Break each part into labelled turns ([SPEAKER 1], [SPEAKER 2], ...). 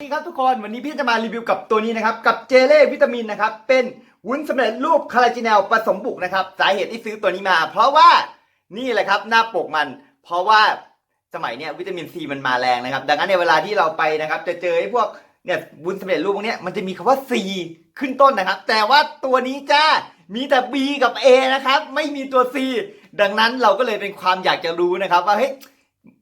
[SPEAKER 1] สวัสดีครับทุกคนวันนี้พี่จะมารีวิวกับตัวนี้นะครับ กับเจเล่วิตามินนะครับ เป็นวุ้นสำเร็จรูปคาราจิเนลผสมบุกนะครับ สาเหตุที่ซื้อตัวนี้มา เพราะว่านี่แหละครับหน้าปกมัน เพราะว่าสมัยเนี้ยวิตามินซีมันมาแรงนะครับ ดังนั้นในเวลาที่เราไปนะครับ จะเจอไอ้พวกเนี่ยวุ้นสำเร็จรูปพวกเนี้ยมันจะมีคำว่า C ขึ้นต้นนะครับ แต่ว่าตัวนี้จ้ามีแต่ B กับ A นะครับ ไม่มีตัว C ดังนั้นเราก็เลยเป็นความอยากจะรู้นะครับ ว่าเฮ้ย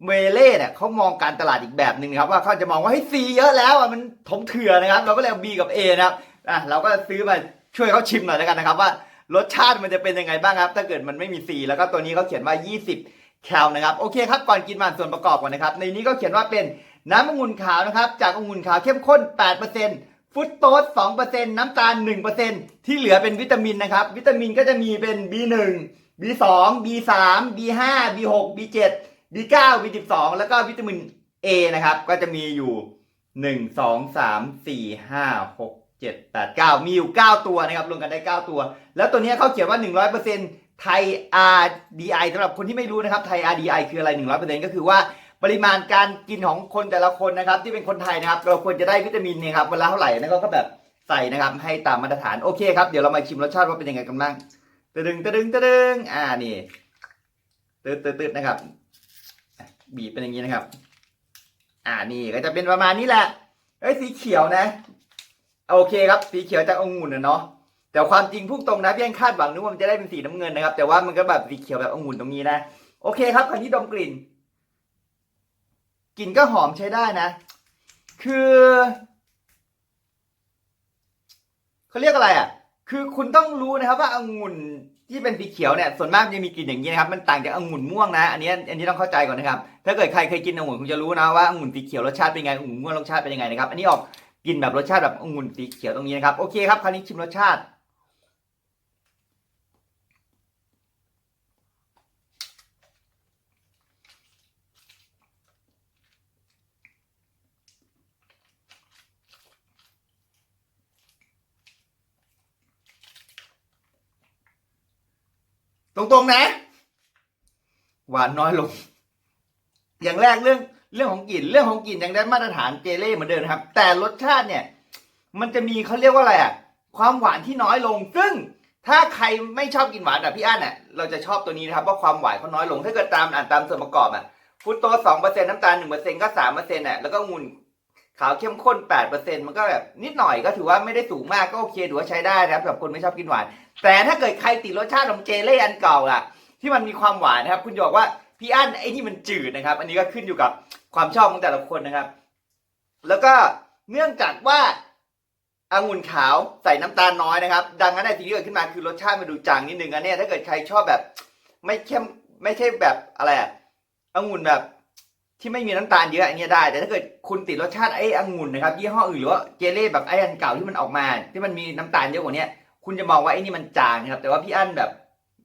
[SPEAKER 1] เมเล่เนี่ยเขามองการตลาดอีกแบบหนึ่งครับว่าเขาจะมองว่าให้ซีเยอะแล้วอะมันถมเถื่อนนะครับ เราก็เลยเอา B กับ A นะครับอะเราก็ซื้อมาช่วยเขาชิมหน่อยแล้วกันนะครับว่ารสชาติมันจะเป็นยังไงบ้างครับ ถ้าเกิดมันไม่มีซีแล้วก็ตัวนี้เขาเขียนว่า 20 แคลนะครับโอเคครับก่อนกินมาส่วนประกอบก่อนนะครับ ในนี้ก็เขียนว่าเป็นน้ำองุ่นขาวนะครับจากองุ่นขาวเข้มข้น 8%ฟุตโตส2%น้ำตาล 1%ที่เหลือเป็นวิตามินนะครับ วิตามินก็จะมีเป็น B1 B2 B3 B5 B6 B7 B9 B12 แล้วก็วิตามิน A นะครับ ก็จะมีอยู่ 1 2 3 4 5 6 7 8 9 มีอยู่ 9 ตัวนะครับรวมกันได้ 9 ตัว แล้วตัวนี้เขาเขียนว่า 100%ไทย RDI สำหรับคนที่ไม่รู้นะครับไทย RDI คืออะไร 100%ก็คือว่าปริมาณการกินของคนแต่ละคนนะครับ ที่เป็นคนไทยนะครับ เราควรจะได้วิตามินเนี่ยครับเวลาเท่าไหร่นั่นก็แบบใส่นะครับ ให้ตามมาตรฐานโอเคครับ เดี๋ยวเรามาชิมรสชาติว่าเป็นยังไงกันบ้างตะดึงตะดึงตะดึงอ่านี่ตืดตืดตืดนะครับ บีบเป็นอย่างนี้นะครับ อ่านี่ก็จะเป็นประมาณนี้แหละเอ้ยสีเขียวนะโอเคครับ สีเขียวจากองุ่นนะเนาะแต่ความจริงพุ่งตรงนะพี่ยังคาดหวังนึกว่ามันจะได้เป็นสีน้ำเงินนะครับ แต่ว่ามันก็แบบสีเขียวแบบองุ่นตรงนี้นะโอเคครับคราวนี้ดมกลิ่น กลิ่นก็หอมใช้ได้นะ คือเขาเรียกอะไรอะ คือคุณต้องรู้นะครับว่าองุ่น ที่เป็นสีเขียวเนี่ยส่วนมากจะมีกลิ่นอย่างนี้นะครับมันต่างจากองุ่นม่วงนะอันนี้อันนี้ต้องเข้าใจก่อนนะครับถ้าเกิดใครเคยกินองุ่นคงจะรู้นะว่าองุ่นสีเขียวรสชาติเป็นไงองุ่นม่วงรสชาติเป็นยังไงนะครับอันนี้ออกกลิ่นแบบรสชาติแบบองุ่นสีเขียวตรงนี้นะครับโอเคครับคราวนี้ชิมรสชาติ ตรงๆนะ หวานน้อยลง อย่างแรกเรื่องเรื่องของกลิ่นเรื่องของกลิ่นยังได้มาตรฐานเจเล่เหมือนเดิมนะครับ แต่รสชาติเนี่ย มันจะมีเขาเรียกว่าอะไรอะ ความหวานที่น้อยลง ซึ่งถ้าใครไม่ชอบกินหวานแบบพี่อั้นเนี่ยเราจะชอบตัวนี้นะครับว่าะความหวานเขาน้อยลง ถ้าเกิดตามอ่านตามส่วนประกอบอะฟุตโตสองเปอร์เซ็นต์น้ำตาลหนึ่งเปอร์เซ็นต์ก็สามเปอร์เซ็นต์อะแล้วก็องุ่น ขาวเข้มข้นแปดเปอร์เซ็นต์มันก็แบบนิดหน่อยก็ถือว่าไม่ได้สูงมากก็โอเคถือว่าใช้ได้นะครับสำหรับคนไม่ชอบกินหวาน แต่ถ้าเกิดใครติดรสชาติของเจเล่อันเก่าล่ะ ที่มันมีความหวานนะครับ คุณบอกว่าพี่อั้นไอ้นี่มันจืดนะครับ อันนี้ก็ขึ้นอยู่กับความชอบของแต่ละคนนะครับ แล้วก็เนื่องจากว่าองุ่นขาวใส่น้ำตาลน้อยนะครับ ดังนั้นไอ้สิ่งที่เกิดขึ้นมาคือรสชาติมันดูจางนิดนึงอันเนี้ยถ้าเกิดใครชอบแบบ ไม่เข้มไม่ใช่แบบอะไรอะองุ่นแบบ ที่ไม่มีน้ำตาลเยอะอันนี้ได้ แต่ถ้าเกิดคุณติดรสชาติไอ้องุ่นนะครับยี่ห้ออื่นหรือว่าเจเล่แบบไอ้อันเก่าที่มันออกมา ที่มันมีน้ำตาลเยอะกว่านี้คุณจะมองว่าไอ้นี่มันจางนะครับแต่ว่าพี่อั้นแบบ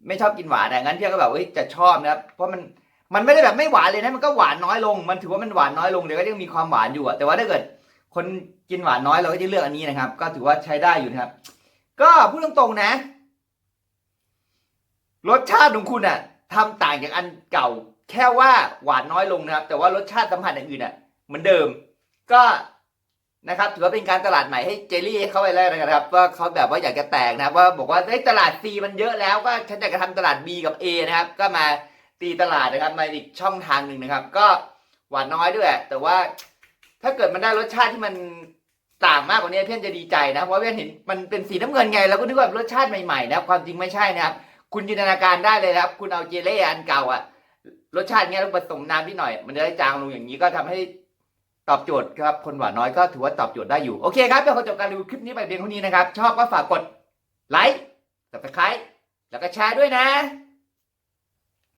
[SPEAKER 1] ไม่ชอบกินหวานอะงั้นพี่ก็แบบเอ้ยจะชอบนะครับเพราะมันมันไม่ได้แบบไม่หวานเลยนะมันก็หวานน้อยลง มันถือว่ามันหวานน้อยลงแต่ก็ยังมีความหวานอยู่อะแต่ว่าถ้าเกิดคนกินหวานน้อยเราก็จะเลือกอันนี้นะครับ ก็ถือว่าใช้ได้อยู่นะครับ ก็พูดตรงๆนะ รสชาติของคุณอะทำต่างจากอันเก่า แค่ว่าหวานน้อยลงนะครับ แต่ว่ารสชาติสัมผัสอย่างอื่นอะเหมือนเดิม ก็นะครับถือว่าเป็นการตลาดใหม่ให้เจลลี่เข้าไปแล้วนะครับ ว่าเขาแบบว่าอยากจะแตกนะว่าบอกว่าเฮ้ตลาด C มันเยอะแล้วก็ฉันอยากจะทำตลาด B กับ A นะครับ ก็มาตีตลาดนะครับมาอีกช่องทางหนึ่งนะครับ ก็หวานน้อยด้วย แต่ว่าถ้าเกิดมันได้รสชาติที่มันต่างมากกว่านี้เพื่อนจะดีใจนะเพราะเพื่อนเห็นมันเป็นสีน้ำเงินไงเราก็นึกว่ารสชาติใหม่ๆนะความจริงไม่ใช่นะครับ คุณจินตนาการได้เลยนะครับ คุณเอาเจลเล่อันเก่าอะ รสชาติเงี้ยเราผสมน้ำนิดหน่อย มันจะได้จางลงอย่างนี้ก็ทำให้ตอบโจทย์ครับ คนหวานน้อยก็ถือว่าตอบโจทย์ได้อยู่ โอเคครับเดี๋ยวขอจบการรีวิวคลิปนี้ไปเพียงเท่านี้นะครับ ชอบก็ฝากกดไลค์ subscribe แล้วก็แชร์ด้วยนะ